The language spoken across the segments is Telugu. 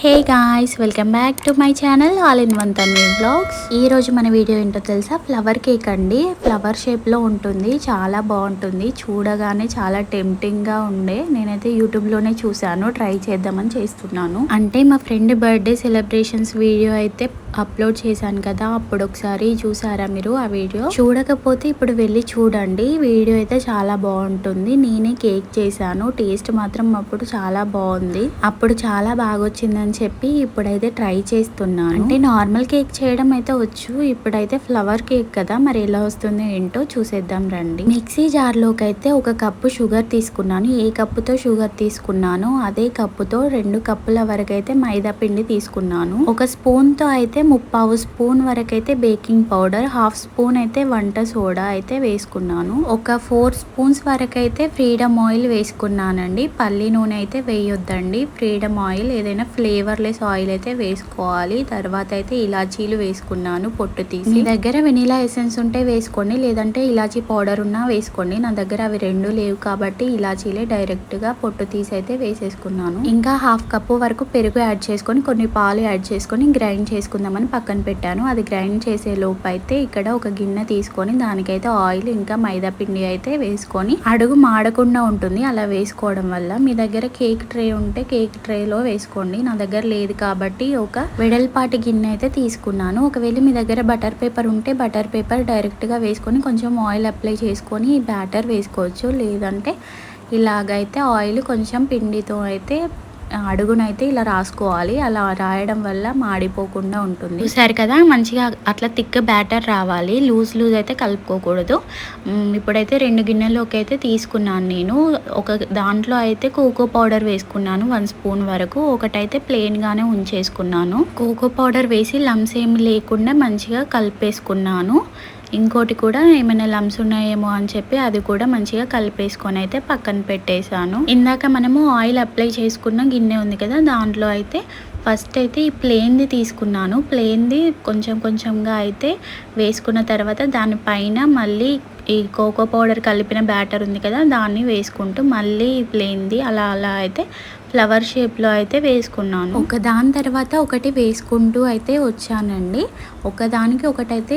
Hey guys welcome back to my channel all in one Tanvi blogs ఈ రోజు మన వీడియో ఏంటో తెలుసా? ఫ్లవర్ కేక్ అండి. ఫ్లవర్ షేప్లో ఉంటుంది చాలా బాగుంటుంది చూడగానే చాలా టెంప్టింగ్గా ఉండే. నేనైతే యూట్యూబ్లోనే చూశాను ట్రై చేద్దామని చేస్తున్నాను. అంటే మా ఫ్రెండ్ బర్త్డే సెలబ్రేషన్స్ వీడియో అయితే అప్లోడ్ చేశాను కదా అప్పుడు ఒకసారి చూసారా మీరు ఆ వీడియో చూడకపోతే ఇప్పుడు వెళ్ళి చూడండి వీడియో అయితే చాలా బాగుంటుంది. నేనే కేక్ చేశాను టేస్ట్ మాత్రం అప్పుడు చాలా బాగుంది. అప్పుడు చాలా బాగా వచ్చిందని అని చెప్పి ఇప్పుడైతే ట్రై చేస్తున్నాను అంటే నార్మల్ కేక్ చేయడం అయితే వచ్చు. ఇప్పుడైతే ఫ్లవర్ కేక్ కదా మరి ఎలా వస్తుందో ఏంటో చూసేద్దాం రండి. మిక్సీ జార్లోకి అయితే ఒక కప్పు షుగర్ తీసుకున్నాను. ఏ కప్పుతో షుగర్ తీసుకున్నాను అదే కప్పుతో రెండు కప్పుల వరకు అయితే మైదా పిండి తీసుకున్నాను. ఒక స్పూన్తో అయితే ముప్పావు స్పూన్ వరకు అయితే బేకింగ్ పౌడర్ హాఫ్ స్పూన్ అయితే వంట సోడా అయితే వేసుకున్నాను. ఒక ఫోర్ స్పూన్స్ వరకు అయితే ఫ్రీడమ్ ఆయిల్ వేసుకున్నానండి. పల్లి నూనె అయితే వేయొద్దండి. ఫ్రీడమ్ ఆయిల్ ఏదైనా ఫ్లేవర్లెస్ ఆయిల్ అయితే వేసుకోవాలి. తర్వాత అయితే ఇలాచీలు వేసుకున్నాను పొట్టు తీసి. మీ దగ్గర వెనీలా ఎసెన్స్ ఉంటే వేసుకోండి లేదంటే ఇలాచీ పౌడర్ ఉన్నా వేసుకోండి. నా దగ్గర అవి రెండు లేవు కాబట్టి ఇలాచీలే డైరెక్ట్గా పొట్టు తీసి అయితే వేసేసుకున్నాను. ఇంకా హాఫ్ కప్పు వరకు పెరుగు యాడ్ చేసుకొని కొన్ని పాలు యాడ్ చేసుకొని గ్రైండ్ చేసుకుందామని పక్కన పెట్టాను. అది గ్రైండ్ చేసే లోపు అయితే ఇక్కడ ఒక గిన్నె తీసుకొని దానికైతే ఆయిల్ ఇంకా మైదా పిండి అయితే వేసుకొని అడుగు మాడకుండా ఉంటుంది. అలా వేసుకోవడం వల్ల మీ దగ్గర కేక్ ట్రే ఉంటే కేక్ ట్రేలో వేసుకోండి. నా దగ్గర దగ్గర లేదు కాబట్టి ఒక వెడల్పాటి గిన్నె అయితే తీసుకున్నాను. ఒకవేళ మీ దగ్గర బటర్ పేపర్ ఉంటే బటర్ పేపర్ డైరెక్ట్గా వేసుకొని కొంచెం ఆయిల్ అప్లై చేసుకొని బ్యాటర్ వేసుకోవచ్చు. లేదంటే ఇలాగైతే ఆయిల్ కొంచెం పిండితో అయితే అడుగునైతే ఇలా రాసుకోవాలి. అలా రాయడం వల్ల మాడిపోకుండా ఉంటుంది. చూసారు కదా మంచిగా అట్లా థిక్ బ్యాటర్ రావాలి. లూజ్ లూజ్ అయితే కలుపుకోకూడదు. ఇప్పుడైతే రెండు గిన్నెలోకి అయితే తీసుకున్నాను నేను. ఒక దాంట్లో అయితే కోకో పౌడర్ వేసుకున్నాను వన్ స్పూన్ వరకు. ఒకటైతే ప్లెయిన్గానే ఉంచేసుకున్నాను. కోకో పౌడర్ వేసి లమ్స్ ఏమి లేకుండా మంచిగా కలిపేసుకున్నాను. ఇంకోటి కూడా ఏమైనా లమ్స్ ఉన్నాయేమో అని చెప్పి అది కూడా మంచిగా కలిపేసుకొని అయితే పక్కన పెట్టేశాను. ఇందాక మనము ఆయిల్ అప్లై చేసుకున్న గిన్నె ఉంది కదా దాంట్లో అయితే ఫస్ట్ అయితే ఈ ప్లేన్ది తీసుకున్నాను. ప్లేన్ది కొంచెం కొంచెంగా అయితే వేసుకున్న తర్వాత దానిపైన మళ్ళీ ఈ కోకో పౌడర్ కలిపిన బ్యాటర్ ఉంది కదా దాన్ని వేసుకుంటూ మళ్ళీ ప్లేన్ది అలా అలా అయితే ఫ్లవర్ షేప్లో అయితే వేసుకున్నాను. ఒక దాని తర్వాత ఒకటి వేసుకుంటూ అయితే వచ్చానండి. ఒకదానికి ఒకటైతే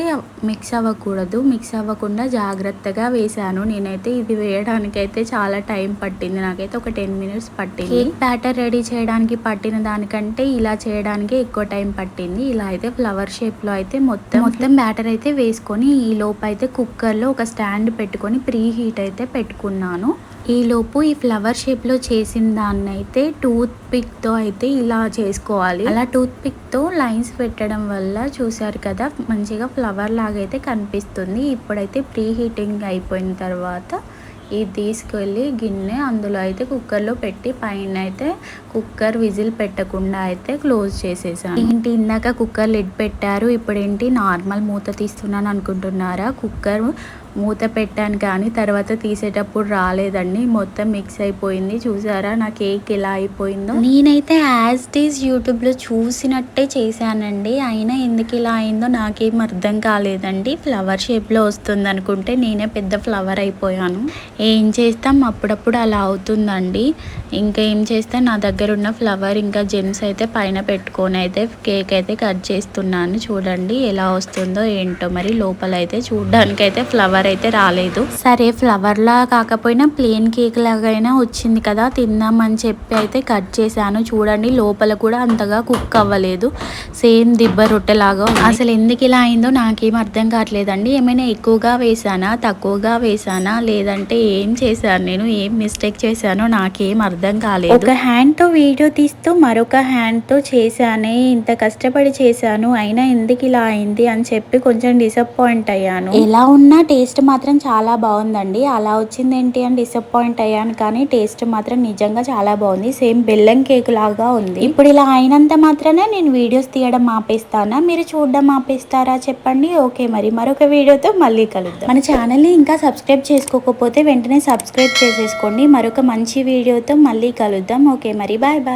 మిక్స్ అవ్వకూడదు. మిక్స్ అవ్వకుండా జాగ్రత్తగా వేసాను నేనైతే ఇది వేయడానికి అయితే చాలా టైం పట్టింది. నాకైతే ఒక టెన్ మినిట్స్ పట్టింది. కేక్ బ్యాటర్ రెడీ చేయడానికి పట్టిన దానికంటే ఇలా చేయడానికి ఎక్కువ టైం పట్టింది. ఇలా అయితే ఫ్లవర్ షేప్లో అయితే మొత్తం మొత్తం బ్యాటర్ అయితే వేసుకొని ఈ లోపు అయితే కుక్కర్లో ఒక స్టాండ్ పెట్టుకొని ప్రీ హీట్ అయితే పెట్టుకున్నాను. ఈ లోపు ఈ ఫ్లవర్ షేప్లో చేసిన దాన్ని అయితే టూత్ పిక్తో అయితే ఇలా చేసుకోవాలి. అలా టూత్ పిక్తో లైన్స్ పెట్టడం వల్ల చూసారు కదా మంచిగా ఫ్లవర్ లాగా అయితే కనిపిస్తుంది. ఇప్పుడైతే ప్రీ హీటింగ్ అయిపోయిన తర్వాత ఇది తీసుకెళ్ళి గిన్నె అందులో అయితే కుక్కర్లో పెట్టి పైన అయితే కుక్కర్ విజిల్ పెట్టకుండా అయితే క్లోజ్ చేసేసాను. ఏంటి ఇందాక కుక్కర్ లిడ్ పెట్టారు ఇప్పుడు ఏంటి నార్మల్ మూత తీస్తున్నాను అనుకుంటున్నారా? కుక్కర్ మూత పెట్టాను కానీ తర్వాత తీసేటప్పుడు రాలేదండి. మొత్తం మిక్స్ అయిపోయింది. చూసారా నా కేక్ ఎలా అయిపోయిందో? నేనైతే యాజ్ డీస్ యూట్యూబ్లో చూసినట్టే చేశానండి. అయినా ఎందుకు ఇలా అయిందో నాకేం అర్థం కాలేదండి. ఫ్లవర్ షేప్లో వస్తుంది అనుకుంటే నేనే పెద్ద ఫ్లవర్ అయిపోయాను. ఏం చేస్తాం? అప్పుడప్పుడు అలా అవుతుందండి. ఇంకా ఏం చేస్తే నా దగ్గర ఉన్న ఫ్లవర్ ఇంకా జెమ్స్ అయితే పైన పెట్టుకొని అయితే కేక్ అయితే కట్ చేస్తున్నాను. చూడండి ఎలా వస్తుందో ఏంటో. మరి లోపల అయితే చూడడానికైతే ఫ్లవర్ ఫ్లవర్ అయితే రాలేదు. సరే ఫ్లవర్ లా కాకపోయినా ప్లేన్ కేక్ లాగైనా వచ్చింది కదా తిందామని చెప్పి అయితే కట్ చేశాను. చూడండి లోపల కూడా అంతగా కుక్ అవ్వలేదు. సేమ్ దిబ్బ రొట్టె లాగా ఉంది. అసలు ఎందుకు ఇలా అయిందో నాకేం అర్థం కావట్లేదండి. ఏమైనా ఎక్కువగా వేసానా తక్కువగా వేసానా లేదంటే ఏం చేశాను నేను ఏం మిస్టేక్ చేశానో నాకేం అర్థం కాలేదు. ఒక హ్యాండ్తో వీడియో తీస్తూ మరొక హ్యాండ్తో చేశానే ఇంత కష్టపడి చేశాను అయినా ఎందుకు ఇలా అయింది అని చెప్పి కొంచెం డిసప్పాయింట్ అయ్యాను. ఎలా ఉన్నా టేస్ట్ మాత్రం చాలా బాగుందండి. అలా వచ్చింది ఏంటి అని డిసప్పాయింట్ అయ్యాను కానీ టేస్ట్ మాత్రం నిజంగా చాలా బాగుంది. సేమ్ బెల్లం కేక్ లాగా ఉంది. ఇప్పుడు ఇలా అయినంత మాత్రమే నేను వీడియోస్ తీయడం ఆపేస్తానా మీరు చూడడం ఆపేస్తారా చెప్పండి. ఓకే మరి మరొక వీడియోతో మళ్ళీ కలుద్దాం. మన ఛానల్ని ఇంకా సబ్స్క్రైబ్ చేసుకోకపోతే వెంటనే సబ్స్క్రైబ్ చేసేసుకోండి. మరొక మంచి వీడియోతో మళ్ళీ కలుద్దాం. ఓకే మరి బాయ్ బాయ్